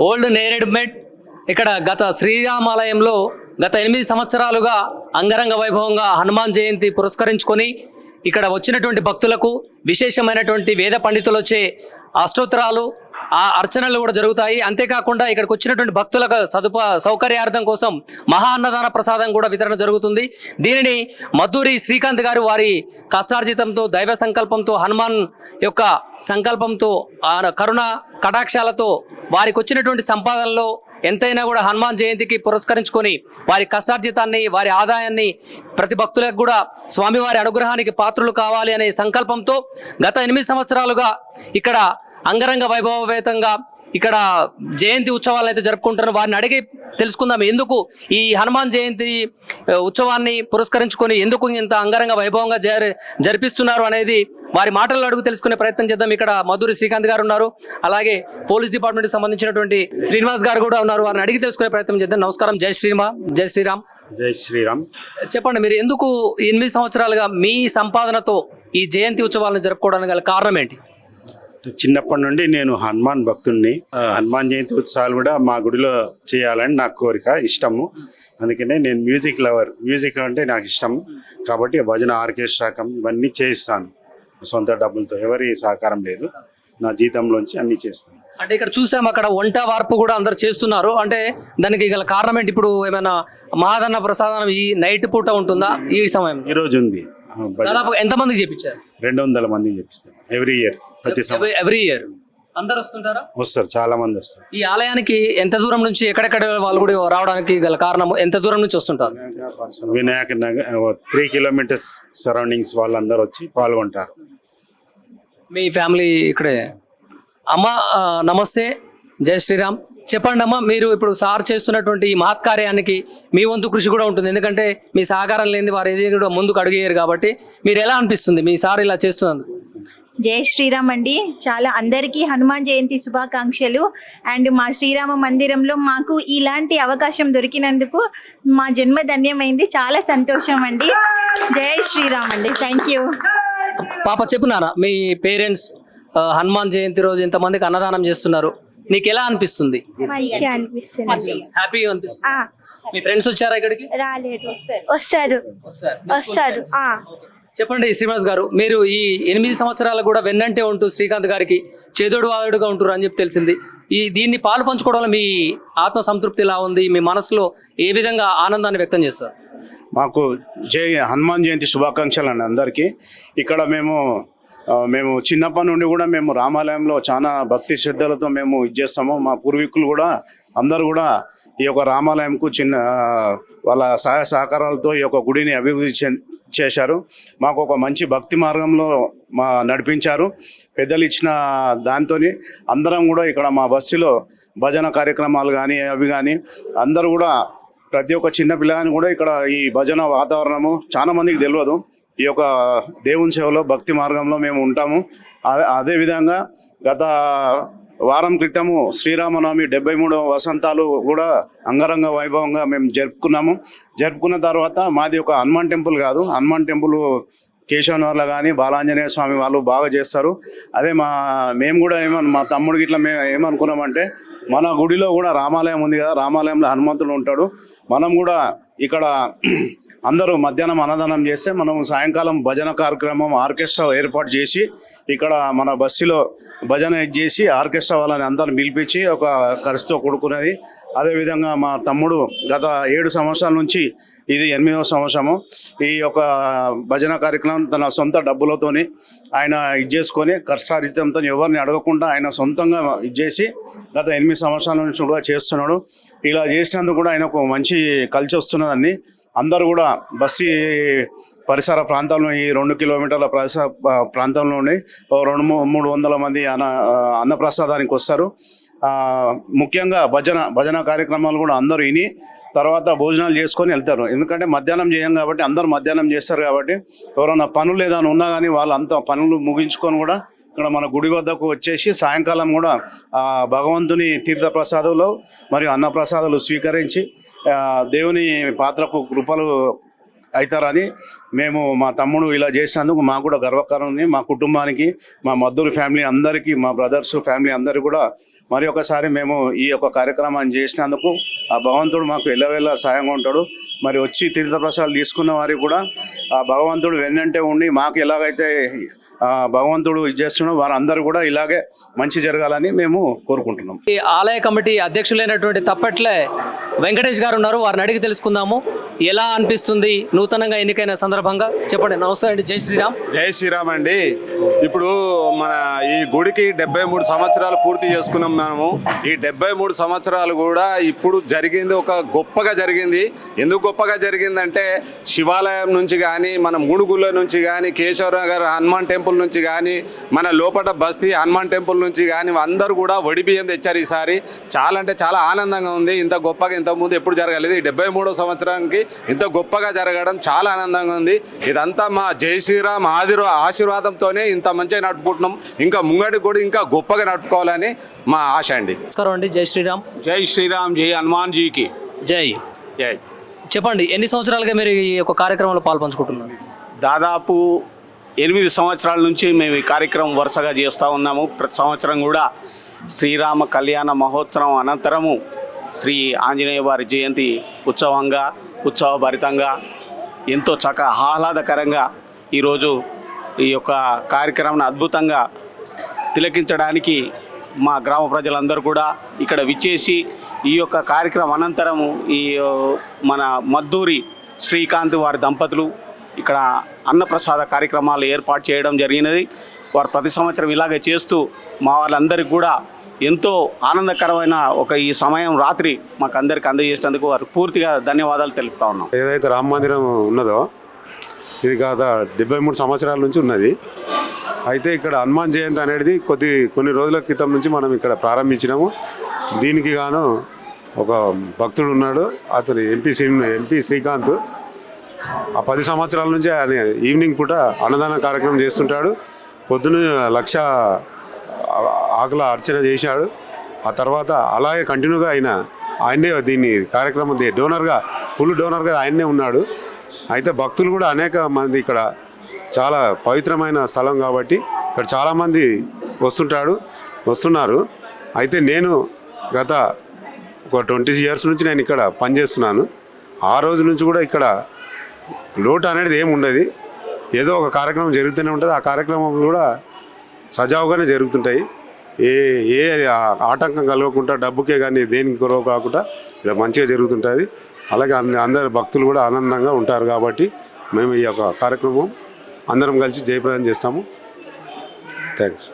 Old Neredmet ఇక్కడ గత శ్రీరామాలయంలో గత ఎనిమిది సంవత్సరాలుగా అంగరంగ వైభవంగా హనుమాన్ జయంతి పురస్కరించుకొని ఇక్కడ వచ్చినటువంటి భక్తులకు విశేషమైనటువంటి వేద పండితులు వచ్చే అష్టోత్తరాలు ఆ అర్చనలు కూడా జరుగుతాయి. అంతేకాకుండా ఇక్కడికి వచ్చినటువంటి భక్తులకు సదుప సౌకర్యార్థం కోసం మహా అన్నదాన ప్రసాదం కూడా వితరణ జరుగుతుంది. దీనిని మధురి శ్రీకాంత్ గారు వారి కష్టార్జితంతో దైవ సంకల్పంతో హనుమాన్ యొక్క సంకల్పంతో కరుణ కటాక్షాలతో వారికి వచ్చినటువంటి సంపాదనలో ఎంతైనా కూడా హనుమాన్ జయంతికి పురస్కరించుకొని వారి కష్టార్జితాన్ని వారి ఆదాయాన్ని ప్రతి భక్తులకు కూడా స్వామివారి అనుగ్రహానికి పాత్రులు కావాలి అనే సంకల్పంతో గత ఎనిమిది సంవత్సరాలుగా ఇక్కడ అంగరంగ వైభవపేతంగా ఇక్కడ జయంతి ఉత్సవాలను అయితే జరుపుకుంటున్నారు. వారిని అడిగి తెలుసుకుందాం. ఎందుకు ఈ హనుమాన్ జయంతి ఉత్సవాన్ని పురస్కరించుకొని ఎందుకు ఇంత అంగరంగ వైభవంగా జరి జరిపిస్తున్నారు అనేది వారి మాటల్లో అడుగు తెలుసుకునే ప్రయత్నం చేద్దాం. ఇక్కడ మధురి శ్రీకాంత్ గారు ఉన్నారు. అలాగే పోలీస్ డిపార్ట్మెంట్ సంబంధించినటువంటి శ్రీనివాస్ గారు కూడా ఉన్నారు. వారిని అడిగి తెలుసుకునే ప్రయత్నం చేద్దాం. నమస్కారం. జై శ్రీమా జై శ్రీరామ్. జై శ్రీరామ్. చెప్పండి మీరు ఎందుకు ఎనిమిది సంవత్సరాలుగా మీ సంపాదనతో ఈ జయంతి ఉత్సవాలను జరుపుకోవడానికి గల కారణం ఏంటి? చిన్నప్పటి నుండి నేను హనుమాన్ భక్తుడిని హనుమాన్ జయంతి ఉత్సవాలు కూడా మా గుడిలో చేయాలని నా కోరిక ఇష్టము. అందుకనే నేను మ్యూజిక్ లవర్. మ్యూజిక్ అంటే నాకు ఇష్టం. కాబట్టి భజన ఆర్కెస్ట్రాకం ఇవన్నీ చేయిస్తాను. సొంత డబ్బులతో. ఎవరి సహకారం లేదు. నా జీతంలోంచి అన్ని చేస్తాను. అంటే ఇక్కడ చూసాం అక్కడ వంట వార్పు కూడా అందరు చేస్తున్నారు. అంటే దానికి గల కారణం ఏంటి? ఇప్పుడు ఏమైనా మహాదన్న ప్రసాదం ఈ నైట్ పూట ఉంటుందా? ఈ సమయం ఈ రోజు ఉంది. దాదాపు ఎంత మందికి చెప్పించారు రెండు వందల మందికి చెప్పిస్తాను ఎవ్రీ ఇయర్ ప్రతి ఎవ్రీ ఇయర్ అందరు వస్తుంటారా వస్తారు చాలా మంది వస్తారు. ఈ ఆలయానికి ఎంత దూరం నుంచి ఎక్కడెక్కడ వాళ్ళు కూడా రావడానికి గల కారణం ఎంత దూరం నుంచి వస్తుంటారు? Vinayak Nagar three kilometres surroundings వాళ్ళందరూ వచ్చి పాల్గొంటారు. మీ ఫ్యామిలీ ఇక్కడే. అమ్మ నమస్తే. జై శ్రీరామ్. చెప్పండి అమ్మా మీరు ఇప్పుడు సార్ చేస్తున్నటువంటి ఈ మహత్ కార్యానికి మీ వంతు కృషి కూడా ఉంటుంది. ఎందుకంటే మీ సహకారం లేని వారు ఏది కూడా ముందుకు అడిగేయరు కాబట్టి మీరు ఎలా అనిపిస్తుంది మీ సార్ ఇలా చేస్తున్నందుకు? జై శ్రీరామ్ అండి. చాలా అందరికీ హనుమాన్ జయంతి శుభాకాంక్షలు. అండ్ మా శ్రీరామ మందిరంలో మాకు ఇలాంటి అవకాశం దొరికినందుకు మా జన్మ ధన్యమైంది. చాలా సంతోషం అండి. జై శ్రీరామ్ అండి. థ్యాంక్ యూ పాప చెప్పున్నారా మీ పేరెంట్స్ హనుమాన్ జయంతి రోజు ఇంతమందికి అన్నదానం చేస్తున్నారు. నీకు ఎలా అనిపిస్తుంది? అనిపిస్తుంది. హ్యాపీగా అనిపిస్తుంది. ఆ, మీ ఫ్రెండ్స్ వచ్చారా ఇక్కడికి? రాలేదు. వస్తారు. వస్తారు. వస్తారు. చెప్పండి శ్రీనివాస్ గారు మీరు ఈ ఎనిమిది సంవత్సరాలు కూడా వెన్నంటే ఉంటూ శ్రీకాంత్ గారికి చేదోడు వాదుడుగా ఉంటారు అని చెప్పి తెలిసింది. ఈ దీన్ని పాలు పంచుకోవడంలో మీ ఆత్మ సంతృప్తి ఎలా ఉంది? మీ మనసులో ఏ విధంగా ఆనందాన్ని వ్యక్తం చేస్తారు? మాకు జై హనుమాన్ జయంతి శుభాకాంక్షలు అండి అందరికీ. ఇక్కడ మేము మేము చిన్నప్పటి నుండి కూడా మేము రామాలయంలో చాలా భక్తి శ్రద్ధలతో మేము ఇది చేస్తాము. మా పూర్వీకులు కూడా అందరు కూడా ఈ యొక్క రామాలయంకు చిన్న వాళ్ళ సహాయ సహకారాలతో ఈ యొక్క గుడిని అభివృద్ధి చేశారు. మాకు ఒక మంచి భక్తి మార్గంలో మా నడిపించారు. పెద్దలు ఇచ్చిన దాంతో అందరం కూడా ఇక్కడ మా బస్సులో భజన కార్యక్రమాలు కానీ అవి కానీ అందరూ కూడా ప్రతి ఒక్క చిన్న పిల్లగాని కూడా ఇక్కడ ఈ భజన వాతావరణము చాలా మందికి తెలియదు ఈ యొక్క దేవుని సేవలో భక్తి మార్గంలో మేము ఉంటాము. అదే అదే విధంగా గత వారం క్రితము శ్రీరామనవమి డెబ్బై మూడవ వసంతాలు కూడా అంగరంగ వైభవంగా మేము జరుపుకున్నాము. జరుపుకున్న తర్వాత మాది ఒక హనుమాన్ టెంపుల్ కాదు. హనుమాన్ టెంపుల్ కేశవనవర్ల కానీ బాలాంజనేయ స్వామి వాళ్ళు బాగా చేస్తారు. అదే మా మేము కూడా ఏమను మా తమ్ముడికి ఇట్లా మేము ఏమనుకున్నామంటే మన గుడిలో కూడా రామాలయం ఉంది కదా రామాలయంలో హనుమంతుడు ఉంటాడు. మనం కూడా ఇక్కడ అందరూ మధ్యాహ్నం అన్నదానం చేస్తే మనం సాయంకాలం భజన కార్యక్రమం ఆర్కెస్ట్రా ఏర్పాటు చేసి ఇక్కడ మన బస్సులో భజన ఇది చేసి ఆర్కెస్ట్రా వాళ్ళని అందరూ పిలిపించి ఒక ఖర్చుతో కూడుకున్నది. అదేవిధంగా మా తమ్ముడు గత ఏడు సంవత్సరాల నుంచి ఇది ఎనిమిదవ సంవత్సరము. ఈ యొక్క భజన కార్యక్రమం తన సొంత డబ్బులతోని ఆయన ఇది చేసుకొని కష్టార్జితంతో ఎవరిని అడగకుండా ఆయన సొంతంగా ఇది చేసి గత ఎనిమిది సంవత్సరాల నుంచి కూడా చేస్తున్నాడు. ఇలా చేసినందుకు కూడా ఆయనకు మంచి కలిసి వస్తున్నదండి. అందరూ కూడా బస్సు పరిసర ప్రాంతాల్లో ఈ రెండు కిలోమీటర్ల పరిసర ప్రాంతంలోనే ప్రాంతంలోని ఓ రెండు మూ- మూడు వందల మంది అన్న అన్నప్రసాదానికి వస్తారు. ముఖ్యంగా భజన భజన కార్యక్రమాలు కూడా అందరూ విని తర్వాత భోజనాలు చేసుకొని వెళ్తారు. ఎందుకంటే మధ్యాహ్నం చేయం కాబట్టి అందరూ మధ్యాహ్నం చేస్తారు కాబట్టి ఎవరైనా పనులు ఏదైనా ఉన్నా కానీ వాళ్ళు అంత పనులు ముగించుకొని కూడా ఇక్కడ మన గుడి వద్దకు వచ్చేసి సాయంకాలం కూడా ఆ భగవంతుని తీర్థ ప్రసాదాలు మరియు అన్నప్రసాదాలు స్వీకరించి దేవుని పాత్రకు కృపలు అవుతారని మేము మా తమ్ముడు ఇలా చేసినందుకు మాకు కూడా గర్వకారం ఉంది. మా కుటుంబానికి మా మద్దూరు ఫ్యామిలీ అందరికీ మా బ్రదర్స్ ఫ్యామిలీ అందరికీ కూడా మరి ఒకసారి మేము ఈ యొక్క కార్యక్రమాన్ని చేసినందుకు ఆ భగవంతుడు మాకు ఎల్లవేళ సాయంగా ఉంటాడు. మరి వచ్చి తీర్థప్రసాదాలు తీసుకున్న వారికి కూడా ఆ భగవంతుడు వెన్నంటే ఉండి మాకు ఎలాగైతే భగవంతుడు ఇది వారందరూ కూడా ఇలాగే మంచి జరగాలని మేము కోరుకుంటున్నాం. ఈ ఆలయ కమిటీ అధ్యక్షులైనటువంటి తప్పట్లే వెంకటేష్ గారు ఉన్నారు. వారిని అడిగి తెలుసుకుందాము. ఎలా అనిపిస్తుంది నూతనంగా ఎన్నికైన సందర్భంగా? చెప్పండి. నమస్తే అండి. జై శ్రీరామ్. జై శ్రీరామ్ అండి. ఇప్పుడు మన ఈ గుడికి డెబ్బై మూడు సంవత్సరాలు పూర్తి చేసుకున్నాం మనము. ఈ డెబ్బై మూడు సంవత్సరాలు కూడా ఇప్పుడు జరిగింది ఒక గొప్పగా జరిగింది. ఎందుకు గొప్పగా జరిగిందంటే శివాలయం నుంచి కానీ మన మూడుగుళ్ళ నుంచి కానీ కేశవనగర్ హనుమాన్ టెంపుల్ నుంచి కానీ మన లోపట బస్తీ హనుమాన్ టెంపుల్ నుంచి కానీ అందరూ కూడా వడిబియ్యం తెచ్చారు ఈసారి. చాలా అంటే చాలా ఆనందంగా ఉంది. ఇంత గొప్పగా ఇంతకుముందు ఎప్పుడు జరగలేదు. ఈ డెబ్బై మూడో సంవత్సరానికి ఇంత గొప్పగా జరగడం చాలా ఆనందంగా ఉంది. ఇదంతా మా జై శ్రీరామ్ ఆదిర్ ఆశీర్వాదంతోనే ఇంత మంచిగా నడుపుకుంటున్నాం. ఇంకా ముంగడి కూడా ఇంకా గొప్పగా నడుపుకోవాలని మా ఆశ అండి. నమస్కారం అండి. జై శ్రీరామ్. జై శ్రీరామ్ జై హనుమాన్ జీకి. జై. జై. చెప్పండి ఎన్ని సంవత్సరాలుగా మీరు ఈ యొక్క కార్యక్రమంలో పాల్పంచుకుంటున్నారు? దాదాపు ఎనిమిది సంవత్సరాల నుంచి మేము ఈ కార్యక్రమం వరుసగా చేస్తూ ఉన్నాము. ప్రతి సంవత్సరం కూడా శ్రీరామ కళ్యాణ మహోత్సవం అనంతరము శ్రీ ఆంజనేయ వారి జయంతి ఉత్సవంగా ఉత్సవభరితంగా ఎంతో చక్క ఆహ్లాదకరంగా ఈరోజు ఈ యొక్క కార్యక్రమాన్ని అద్భుతంగా తిలకించడానికి మా గ్రామ ప్రజలందరూ కూడా ఇక్కడ విచ్చేసి ఈ యొక్క కార్యక్రమం అనంతరము ఈ మన మద్దూరి శ్రీకాంత్ వారి దంపతులు ఇక్కడ అన్నప్రసాద కార్యక్రమాలు ఏర్పాటు చేయడం జరిగినది. వారు ప్రతి సంవత్సరం ఇలాగే చేస్తూ మా వాళ్ళందరికీ కూడా ఎంతో ఆనందకరమైన ఒక ఈ సమయం రాత్రి మాకు అందరికి అందజేసినందుకు వారు పూర్తిగా ధన్యవాదాలు తెలుపుతా ఉన్నాం. ఏదైతే రామ మందిరం ఉన్నదో ఇది కాదా డెబ్బై మూడు సంవత్సరాల నుంచి ఉన్నది. అయితే ఇక్కడ హనుమాన్ జయంతి అనేది కొద్ది కొన్ని రోజుల క్రితం నుంచి మనం ఇక్కడ ప్రారంభించినాము. దీనికి గాను ఒక భక్తుడు ఉన్నాడు అతను ఎంపీ శ్రీ ఎంపీ శ్రీకాంత్. ఆ పది సంవత్సరాల నుంచి ఆయన ఈవినింగ్ పూట అన్నదాన కార్యక్రమం చేస్తుంటాడు. పొద్దున లక్ష ఆకుల అర్చన చేశాడు. ఆ తర్వాత అలాగే కంటిన్యూగా ఆయన ఆయనే దీన్ని కార్యక్రమం డోనర్గా ఫుల్ డోనర్గా ఆయన్నే ఉన్నాడు. అయితే భక్తులు కూడా అనేక మంది ఇక్కడ చాలా పవిత్రమైన స్థలం కాబట్టి ఇక్కడ చాలామంది వస్తుంటాడు వస్తున్నారు. అయితే నేను గత ఒక ట్వంటీ ఇయర్స్ నుంచి నేను ఇక్కడ పనిచేస్తున్నాను. ఆ రోజు నుంచి కూడా ఇక్కడ లోటు అనేది ఏమి ఉండదు ఏదో ఒక కార్యక్రమం జరుగుతూనే ఉంటుంది. ఆ కార్యక్రమం కూడా సజావుగానే జరుగుతుంటాయి. ఏ ఏ ఆటంకం కలగకుండా డబ్బుకే కానీ దేనికి కొరవ కాకుండా ఇలా మంచిగా జరుగుతుంటుంది. అలాగే అన్ని అందరు భక్తులు కూడా ఆనందంగా ఉంటారు కాబట్టి మేము ఈ యొక్క కార్యక్రమం అందరం కలిసి జయప్రదం చేస్తాము. థ్యాంక్స్